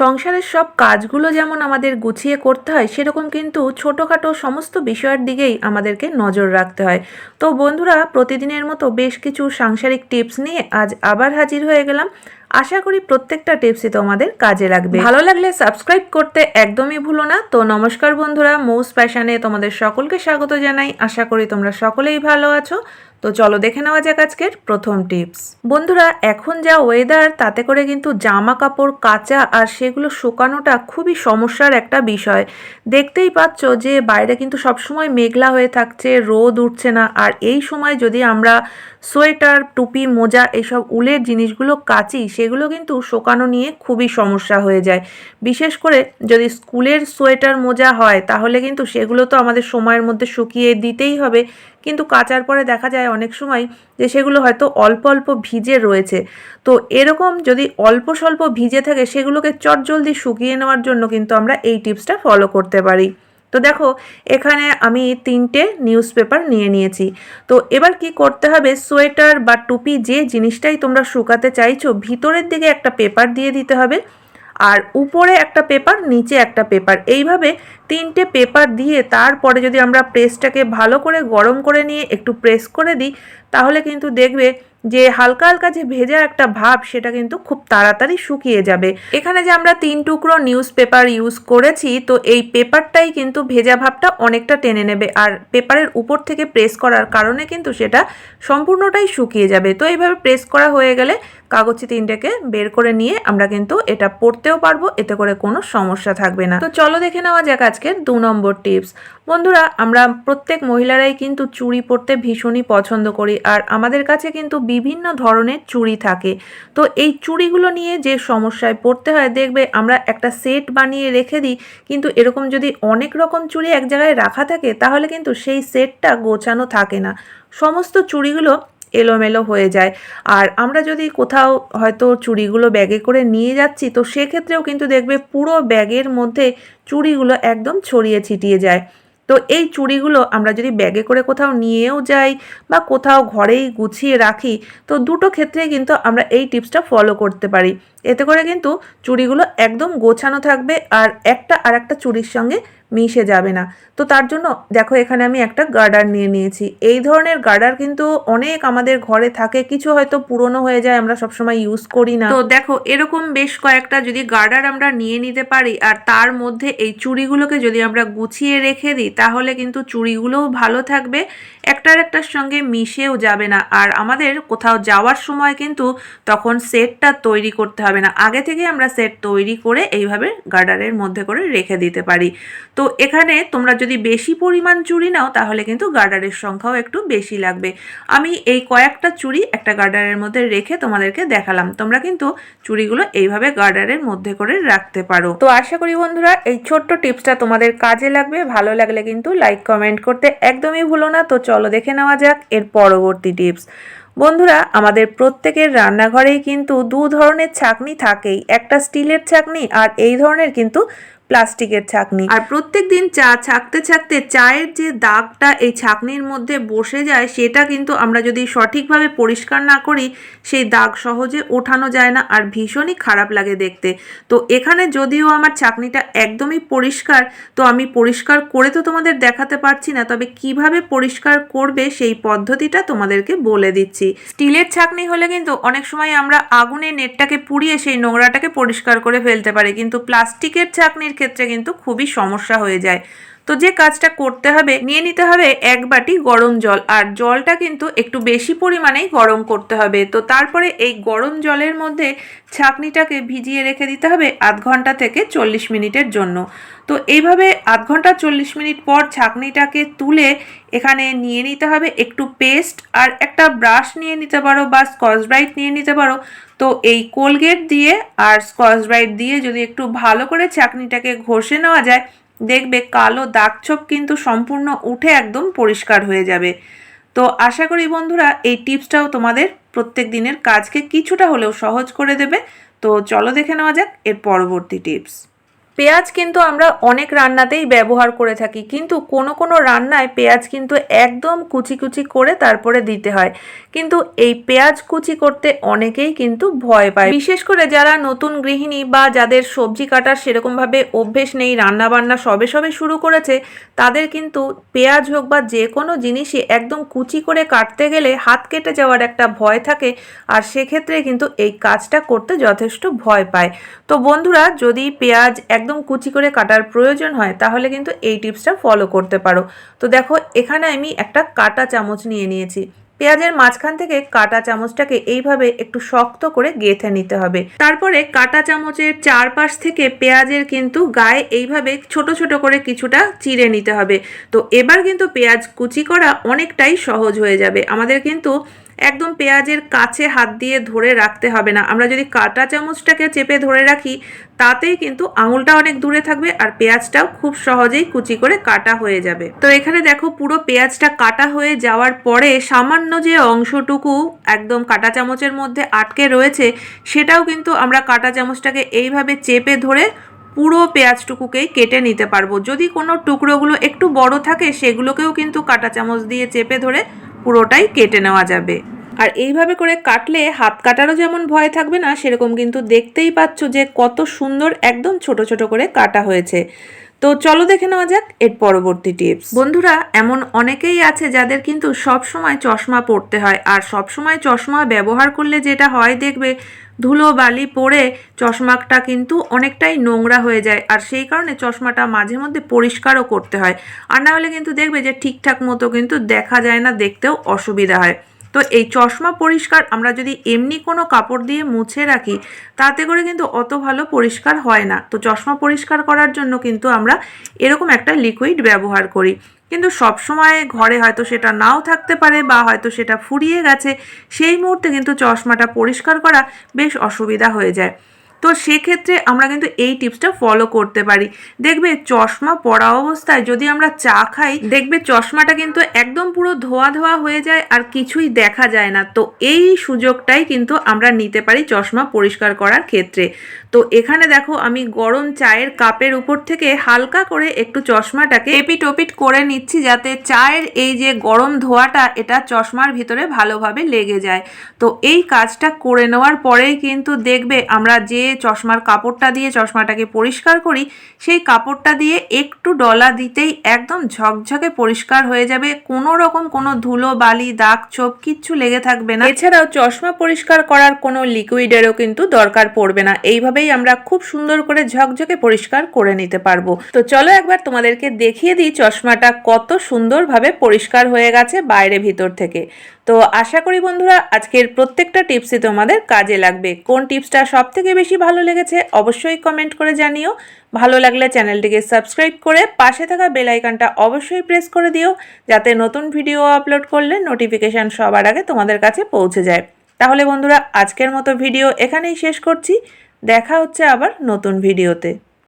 সংসারের সব কাজগুলো যেমন আমাদের গুছিয়ে করতে হয়, সেরকম কিন্তু ছোটোখাটো সমস্ত বিষয়ের দিকেই আমাদেরকে নজর রাখতে হয়। তো বন্ধুরা, প্রতিদিনের মতো বেশ কিছু সাংসারিক টিপস নিয়ে আজ আবার হাজির হয়ে গেলাম। আশা করি প্রত্যেকটা টিপসই তোমাদের কাজে লাগবে। ভালো লাগলে সাবস্ক্রাইব করতে একদমই ভুলো না। তো নমস্কার বন্ধুরা, মৌস প্যাশানে তোমাদের সকলকে স্বাগত জানাই। আশা করি তোমরা সকলেই ভালো আছো। তো চলো দেখে নেওয়া যাক আজকের প্রথম টিপস। বন্ধুরা, এখন যা ওয়েদার তাতে করে কিন্তু জামা কাপড় কাচা আর সেগুলো শুকানোটা খুবই সমস্যার একটা বিষয়। দেখতেই পাচ্ছ যে বাইরে কিন্তু সবসময় মেঘলা হয়ে থাকছে, রোদ উঠছে না। আর এই সময় যদি আমরা সোয়েটার, টুপি, মোজা এসব উলের জিনিসগুলো কাচি, সেগুলো কিন্তু শোকানো নিয়ে খুবই সমস্যা হয়ে যায়। বিশেষ করে যদি স্কুলের সোয়েটার, মোজা হয়, তাহলে কিন্তু সেগুলো তো আমাদের সময়ের মধ্যে শুকিয়ে দিতেই হবে। কিন্তু কাচার পরে দেখা যায় অনেক সময় যে সেগুলো হয়তো অল্প অল্প ভিজে রয়েছে। তো এরকম যদি অল্প স্বল্প ভিজে থাকে, সেগুলোকে চটজলদি শুকিয়ে নেওয়ার জন্য কিন্তু আমরা এই টিপসটা ফলো করতে পারি। তো দেখো, এখানে আমি তিনটে নিউজ পেপার নিয়ে নিয়েছি। তো এবার কি করতে হবে, সোয়েটার বা টুপি যে জিনিসটাই তোমরা শুকাতে চাইছো, ভিতরের দিকে একটা পেপার দিয়ে দিতে হবে। আর উপরে একটা পেপার নিচে একটা পেপার এইভাবে তিনটে পেপার দিয়ে তারপরে যদি আমরা প্রেসটাকে ভালো করে গরম করে নিয়ে একটু প্রেস করে দিই, তাহলে কিন্তু দেখবে যে হালকা হালকা যে ভেজা একটা ভাব, সেটা কিন্তু খুব তাড়াতাড়ি শুকিয়ে যাবে। এখানে যে আমরা তিন টুকরো নিউজ পেপার ইউজ করেছি, তো এই পেপারটাই কিন্তু ভেজা ভাবটা অনেকটা টেনে নেবে। আর পেপারের উপর থেকে প্রেস করার কারণে কিন্তু সেটা সম্পূর্ণটাই শুকিয়ে যাবে। তো এইভাবে প্রেস করা হয়ে গেলে কাগজটি তিনটাকে বের করে নিয়ে আমরা কিন্তু এটা পড়তেও পারব, এতে করে কোনো সমস্যা থাকবে না। তো চলো দেখে নেওয়া যাক আজকের দু নম্বর টিপস। বন্ধুরা, আমরা প্রত্যেক মহিলারাই কিন্তু চুড়ি পরতে ভীষণই পছন্দ করি আর আমাদের কাছে কিন্তু বিভিন্ন ধরনের চুড়ি থাকে। তো এই চুড়িগুলো নিয়ে যে সমস্যায় পড়তে হয়, দেখবে আমরা একটা সেট বানিয়ে রেখে দিই, কিন্তু এরকম যদি অনেক রকম চুড়ি এক জায়গায় রাখা থাকে, তাহলে কিন্তু সেই সেটটা গোছানো থাকে না। সমস্ত চুড়িগুলো এলোমেলো হয়ে যায়। আর আমরা যদি কোথাও হয়তো চুড়িগুলো ব্যাগে করে নিয়ে যাচ্ছি, তো সেক্ষেত্রেও কিন্তু দেখবে পুরো ব্যাগের মধ্যে চুড়িগুলো একদম ছড়িয়ে ছিটিয়ে যায়। তো এই চুড়িগুলো আমরা যদি ব্যাগে করে কোথাও নিয়েও যাই বা কোথাও ঘরেই গুছিয়ে রাখি, তো দুটো ক্ষেত্রে কিন্তু আমরা এই টিপসটা ফলো করতে পারি। এতে করে কিন্তু চুড়িগুলো একদম গোছানো থাকবে আর একটা আর একটা চুড়ির সঙ্গে মিশে যাবে না। তো তার জন্য দেখো এখানে আমি একটা গার্ডার নিয়ে নিয়েছি। এই ধরনের গার্ডার কিন্তু অনেক আমাদের ঘরে থাকে, কিছু হয়তো পুরনো হয়ে যায়, আমরা সবসময় ইউজ করি না। তো দেখো এরকম বেশ কয়েকটা যদি গার্ডার আমরা নিয়ে নিতে পারি আর তার মধ্যে এই চুড়িগুলোকে যদি আমরা গুছিয়ে রেখে দিই, তাহলে কিন্তু চুড়িগুলোও ভালো থাকবে, একটার একটার সঙ্গে মিশেও যাবে না। আর আমাদের কোথাও যাওয়ার সময় কিন্তু তখন সেটটা তৈরি করতে হবে। না। আগে থেকে আমরা সেট তৈরি করে এইভাবে গার্ডারের মধ্যে করে রেখে দিতে পারি। তো এখানে তোমরা যদি বেশি পরিমাণ চুড়ি নাও, তাহলে কিন্তু গার্ডারের সংখ্যাও একটু বেশি লাগবে। আমি এই কয়েকটা চুড়ি একটা গার্ডারের মধ্যে রেখে তোমাদেরকে দেখালাম। তোমরা কিন্তু চুড়িগুলো এইভাবে গার্ডারের মধ্যে করে রাখতে পারো। তো আশা করি বন্ধুরা, এই ছোট্ট টিপসটা তোমাদের কাজে লাগবে। ভালো লাগলে কিন্তু লাইক কমেন্ট করতে একদমই ভুলো না। তো চলো দেখে নেওয়া যাক এর পরবর্তী টিপস বন্ধুরা, আমাদের প্রত্যেকের রান্নাঘরেই কিন্তু দু ধরনের ছাকনি থাকেই। একটা স্টিলের ছাকনি আর এই ধরনের কিন্তু প্লাস্টিকের ছাকনি। আর প্রত্যেক দিন চা, ছাকতে ছাকতে চায়ের যে দাগটা এই ছাকনির মধ্যে বসে যায়, সেটা কিন্তু আমরা যদি সঠিকভাবে পরিষ্কার না করি, সেই দাগ সহজে ওঠানো যায় না আর ভীষণই খারাপ লাগে দেখতে। তো এখানে যদিও আমার ছাকনিটা একদমই পরিষ্কার, তো আমি পরিষ্কার করে তো তোমাদের দেখাতে পারছি না, তবে কীভাবে পরিষ্কার করবে সেই পদ্ধতিটা তোমাদেরকে বলে দিচ্ছি। স্টিলের ছাকনি হলে কিন্তু অনেক সময় আমরা আগুনে নেটটাকে পুড়িয়ে সেই নোংরাটাকে পরিষ্কার করে ফেলতে পারি, কিন্তু প্লাস্টিকের ছাকনির ক্ষেত্রে কিন্তু খুবই সমস্যা হয়ে যায়। তো যে কাজটা করতে হবে, নিয়ে নিতে হবে এক বাটি গরম জল। আর জলটা কিন্তু একটু বেশি পরিমাণেই গরম করতে হবে। তো তারপরে এই গরম জলের মধ্যে ছাকনিটাকে ভিজিয়ে রেখে দিতে হবে আধ ঘণ্টা থেকে চল্লিশ মিনিটের জন্য। তো এইভাবে আধ ঘণ্টা চল্লিশ মিনিট পর ছাকনিটাকে তুলে এখানে নিয়ে নিতে হবে একটু পেস্ট। আর একটা ব্রাশ নিয়ে নিতে পারো বা স্কচ ব্রাইট নিয়ে নিতে পারো। তো এই কোলগেট দিয়ে আর স্কচ ব্রাইট দিয়ে যদি একটু ভালো করে চাকনিটাকে ঘষে নেওয়া যায় দেখবে কালো দাগছোপ কিন্তু সম্পূর্ণ উঠে একদম পরিষ্কার হয়ে যাবে। তো আশা করি বন্ধুরা, এই টিপসটাও তোমাদের প্রত্যেক দিনের কাজকে কিছুটা হলেও সহজ করে দেবে। তো চলো দেখে নেওয়া যাক এর পরবর্তী টিপস। পেঁয়াজ কিন্তু আমরা অনেক রান্নাতেই ব্যবহার করে থাকি, কিন্তু কোনো কোনো রান্নায় পেঁয়াজ কিন্তু একদম কুচি কুচি করে তারপরে দিতে হয়। কিন্তু এই পেঁয়াজ কুচি করতে অনেকেই কিন্তু ভয় পায়। বিশেষ করে যারা নতুন গৃহিণী বা যাদের সবজি কাটার সেরকমভাবে অভ্যেস নেই রান্না বান্না সবে সবে শুরু করেছে, তাদের কিন্তু পেঁয়াজ হোক বা যে কোনো জিনিসই একদম কুচি করে কাটতে গেলে হাত কেটে যাওয়ার একটা ভয় থাকে, আর সেক্ষেত্রে কিন্তু এই কাজটা করতে যথেষ্ট ভয় পায়। তো বন্ধুরা, যদি পেঁয়াজ একদম কুচি করে কাটার প্রয়োজন হয়, তাহলে কিন্তু এই টিপসটা ফলো করতে পারো। তো দেখো, এখানে আমি একটা কাটা চামচ নিয়ে নিয়েছি। পেঁয়াজের মাঝখান থেকে কাটা চামচটাকে এইভাবে একটু শক্ত করে গেঁথে নিতে হবে। তারপরে কাটা চামচের চারপাশ থেকে পেঁয়াজের কিন্তু গায়ে এইভাবে ছোট ছোট করে কিছুটা চিড়ে নিতে হবে। তো এবার কিন্তু পেঁয়াজ কুচি করা অনেকটাই সহজ হয়ে যাবে। আমাদের কিন্তু একদম পেঁয়াজের কাছে হাত দিয়ে ধরে রাখতে হবে না। আমরা যদি কাটা চামচটাকে চেপে ধরে রাখি, তাতেই কিন্তু আঙুলটা অনেক দূরে থাকবে আর পেঁয়াজটাও খুব সহজেই কুচি করে কাটা হয়ে যাবে। তো এখানে দেখো পুরো পেঁয়াজটা কাটা হয়ে যাওয়ার পরে সামান্য যে অংশটুকু একদম কাটা চামচের মধ্যে আটকে রয়েছে, সেটাও কিন্তু আমরা কাটা চামচটাকে এইভাবে চেপে ধরে পুরো পেঁয়াজটুকুকেই কেটে নিতে পারব। যদি কোনো টুকরোগুলো একটু বড় থাকে, সেগুলোকেও কিন্তু কাটা চামচ দিয়ে চেপে ধরে পুরোটাই কেটে নেওয়া যাবে। আর এইভাবে করে কাটলে হাত কাটারও যেমন ভয় থাকবে না, সেরকম কিন্তু দেখতেই পাচ্ছ যে কত সুন্দর একদম ছোট ছোট করে কাটা হয়েছে। তো চলো দেখে নেওয়া যাক এর পরবর্তী টিপস। বন্ধুরা, এমন অনেকেই আছে যাদের কিন্তু সব সময় চশমা পরতে হয়, আর সব সময় চশমা ব্যবহার করলে যেটা হয় দেখবে ধুলো বালি পড়ে চশমাটা কিন্তু অনেকটাই নোংরা হয়ে যায়। আর সেই কারণে চশমাটা মাঝে মধ্যে পরিষ্কারও করতে হয়। আর না হলে কিন্তু দেখবে যে ঠিকঠাক মতো কিন্তু দেখা যায় না, দেখতেও অসুবিধা হয়। তো এই চশমা পরিষ্কার আমরা যদি এমনি কোনো কাপড় দিয়ে মুছে রাখি, তাতে করে কিন্তু অত ভালো পরিষ্কার হয় না। তো চশমা পরিষ্কার করার জন্য কিন্তু আমরা এরকম একটা লিকুইড ব্যবহার করি। কিন্তু সব সময় ঘরে হয়তো সেটা নাও থাকতে পারে বা হয়তো সেটা ফুরিয়ে গেছে, সেই মুহূর্তে কিন্তু চশমাটা পরিষ্কার করা বেশ অসুবিধা হয়ে যায়। তো সেক্ষেত্রে আমরা কিন্তু এই টিপসটা ফলো করতে পারি। দেখবে চশমা পরা অবস্থায় যদি আমরা চা খাই, দেখবে চশমাটা কিন্তু একদম পুরো ধোয়া ধোয়া হয়ে যায় আর কিছুই দেখা যায় না। তো এই সুযোগটাই কিন্তু আমরা নিতে পারি চশমা পরিষ্কার করার ক্ষেত্রে। তো এখানে দেখো আমি গরম চায়ের কাপের উপর থেকে হালকা করে একটু চশমাটাকে এপিট ওপিট করে নিচ্ছি যাতে চায়ের এই যে গরম ধোয়াটা, এটা চশমার ভিতরে ভালোভাবে লেগে যায়। তো এই কাজটা করে নেওয়ার পরেই কিন্তু দেখবে আমরা যে চশমার কাপড়টা দিয়ে চশমাটাকে পরিষ্কার করি, সেই কাপড়টা দিয়ে একটু ডলা দিতেই একদম ঝকঝকে পরিষ্কার হয়ে যাবে। কোনো রকম কোনো ধুলো, বালি, দাগ, ছোপ কিচ্ছু লেগে থাকবে না। এছাড়াও চশমা পরিষ্কার করার কোনো লিকুইডেরও কিন্তু দরকার পড়বে না। এইভাবেই আমরা খুব সুন্দর করে ঝকঝকে পরিষ্কার করে নিতে পারব। তো চলো একবার তোমাদেরকে দেখিয়ে দিই চশমাটা কত সুন্দরভাবে পরিষ্কার হয়ে গেছে বাইরে ভিতর থেকে। তো আশা করি বন্ধুরা আজকের প্রত্যেকটা টিপসই তোমাদের কাজে লাগবে। কোন টিপসটা সব থেকে বেশি ভালো লেগেছে অবশ্যই কমেন্ট করে জানিও। ভালো লাগলে চ্যানেলটিকে সাবস্ক্রাইব করে পাশে থাকা বেল আইকনটা অবশ্যই প্রেস করে দিও, যাতে নতুন ভিডিও আপলোড করলে নোটিফিকেশান সবার আগে তোমাদের কাছে পৌঁছে যায়। তাহলে বন্ধুরা আজকের মতো ভিডিও এখানেই শেষ করছি। দেখা হচ্ছে আবার নতুন ভিডিওতে